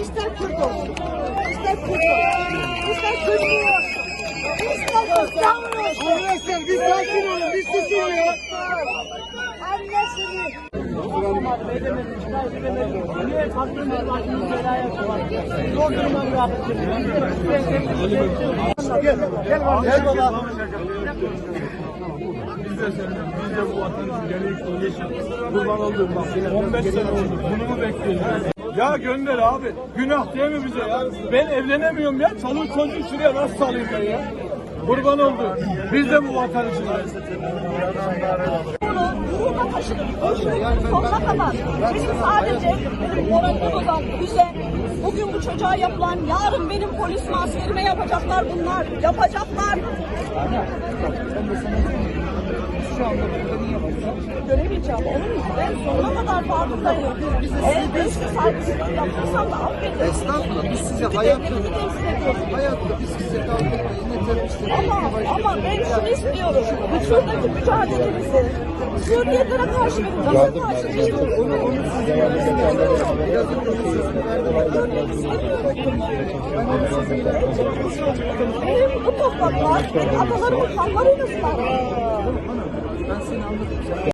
İster Kürt olsun. İster Kürt olsun. İster Kürt olsun. İster İslam olsun. Arkadaşlar bir sakin olun, bir susun ya. Annesini. Gel baba. Biz de senin, biz de bu vatan için gereği yaşadık. Kurban oldum bak. 15 sene oldu. Bunu mu bekliyoruz? Ya gönder abi. Günah değil mi bize ya? Ben evlenemiyorum ya. Çoluk çocuğu şuraya nasıl salayım ben ya? Kurban oldu. Biz de bu vatan için. Gururla taşıdım. Sonuna kadar. Benim sadece benim moralim olan bize bugün bu çocuğa yapılan yarın benim polis askerime yapacaklar bunlar. Yapacaklar. Göremeyeceğim. Onun ben sonuna kadar farkındayım. Eğer beşli saygısızlık yaptıysam da affedin. Estağfurullah biz size hayatta, hayatta biz size kalkıp ne teröristleri Ama, ama ben şunu istiyorum. Şuradaki mücadelemizi Suriyelilere karşı ve Kıbrıs'a karşı veriyoruz. Onu, onu size Biraz önce sözünü verdim. Benim bu topraklar, benim atalarımın kanlarıyla ıslandı. Ben seni anladım.